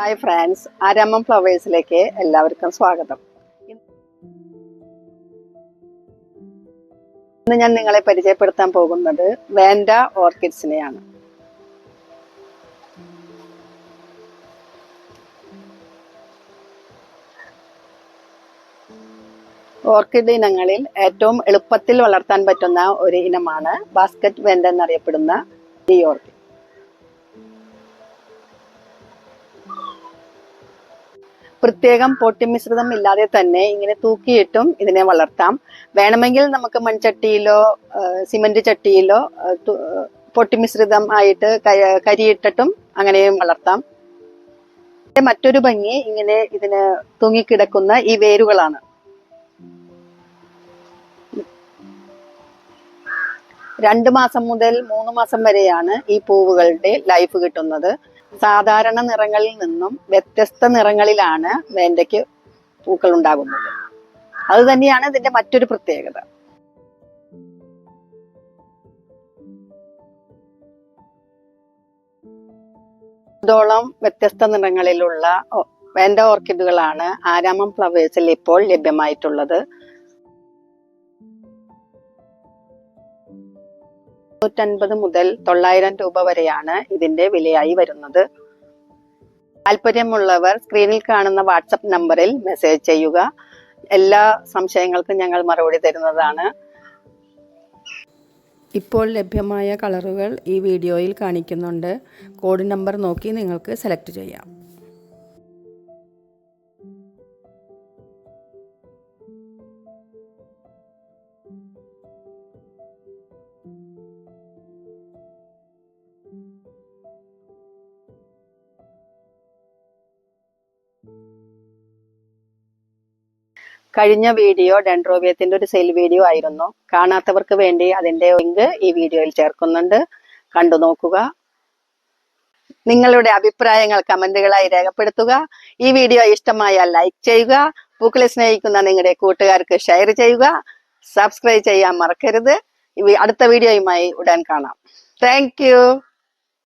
Hi France Aramam ഫ്ലവേഴ്സിലേക്ക് എല്ലാവർക്കും സ്വാഗതം. ഇന്ന് ഞാൻ നിങ്ങളെ പരിചയപ്പെടുത്താൻ പോകുന്നത് വേൻഡ ഓർക്കിഡ്സിനെയാണ് ഓർക്കിഡ് ഇനങ്ങളിൽ ഏറ്റവും എളുപ്പത്തിൽ വളർത്താൻ പറ്റുന്ന ഒരു ഇനമാണ് ബാസ്ക്കറ്റ് വെൻഡ് എന്നറിയപ്പെടുന്ന ഈ ഓർക്കിഡ് പ്രത്യേകം പൊട്ടി മിശ്രിതം ഇല്ലാതെ തന്നെ ഇങ്ങനെ തൂക്കിയിട്ടും ഇതിനെ വളർത്താം. വേണമെങ്കിൽ നമുക്ക് മൺചട്ടിയിലോ സിമെന്റ് ചട്ടിയിലോ പൊട്ടിമിശ്രിതം ആയിട്ട് കരിയിട്ടിട്ടും അങ്ങനെയും വളർത്താം. മറ്റൊരു ഭംഗി ഇങ്ങനെ ഇതിന് തൂങ്ങിക്കിടക്കുന്ന ഈ വേരുകളാണ്. രണ്ട് മാസം മുതൽ മൂന്ന് മാസം വരെയാണ് ഈ പൂവുകളുടെ ലൈഫ് കിട്ടുന്നത്. സാധാരണ നിറങ്ങളിൽ നിന്നും വ്യത്യസ്ത നിറങ്ങളിലാണ് വേണ്ടയ്ക്ക് പൂക്കൾ ഉണ്ടാകുന്നത്. അത് തന്നെയാണ് ഇതിന്റെ മറ്റൊരു പ്രത്യേകത. ോളം വ്യത്യസ്ത നിറങ്ങളിലുള്ള വേണ്ട ഓർക്കിഡുകളാണ് ആരാമം ഫ്ലവേഴ്സിൽ ഇപ്പോൾ ലഭ്യമായിട്ടുള്ളത്. നൂറ്റൻപത് മുതൽ തൊള്ളായിരം രൂപ വരെയാണ് ഇതിന്റെ വിലയായി വരുന്നത്. താല്പര്യമുള്ളവർ സ്ക്രീനിൽ കാണുന്ന വാട്സപ്പ് നമ്പറിൽ മെസ്സേജ് ചെയ്യുക. എല്ലാ സംശയങ്ങൾക്കും ഞങ്ങൾ മറുപടി തരുന്നതാണ്. ഇപ്പോൾ ലഭ്യമായ കളറുകൾ ഈ വീഡിയോയിൽ കാണിക്കുന്നുണ്ട്. കോഡ് നമ്പർ നോക്കി നിങ്ങൾക്ക് സെലക്ട് ചെയ്യാം. കഴിഞ്ഞ വീഡിയോ ഡെൻഡ്രോബിയത്തിന്റെ ഒരു സെയിൽ വീഡിയോ ആയിരുന്നു. കാണാത്തവർക്ക് വേണ്ടി അതിന്റെ ലിങ്ക് ഈ വീഡിയോയിൽ ചേർക്കുന്നുണ്ട്. കണ്ടു നോക്കുക. നിങ്ങളുടെ അഭിപ്രായങ്ങൾ കമന്റുകളായി രേഖപ്പെടുത്തുക. ഈ വീഡിയോ ഇഷ്ടമായാൽ ലൈക്ക് ചെയ്യുക. പൂക്കളെ സ്നേഹിക്കുന്ന നിങ്ങളുടെ കൂട്ടുകാർക്ക് ഷെയർ ചെയ്യുക. സബ്സ്ക്രൈബ് ചെയ്യാൻ മറക്കരുത്. അടുത്ത വീഡിയോയുമായി ഉടൻ കാണാം. താങ്ക്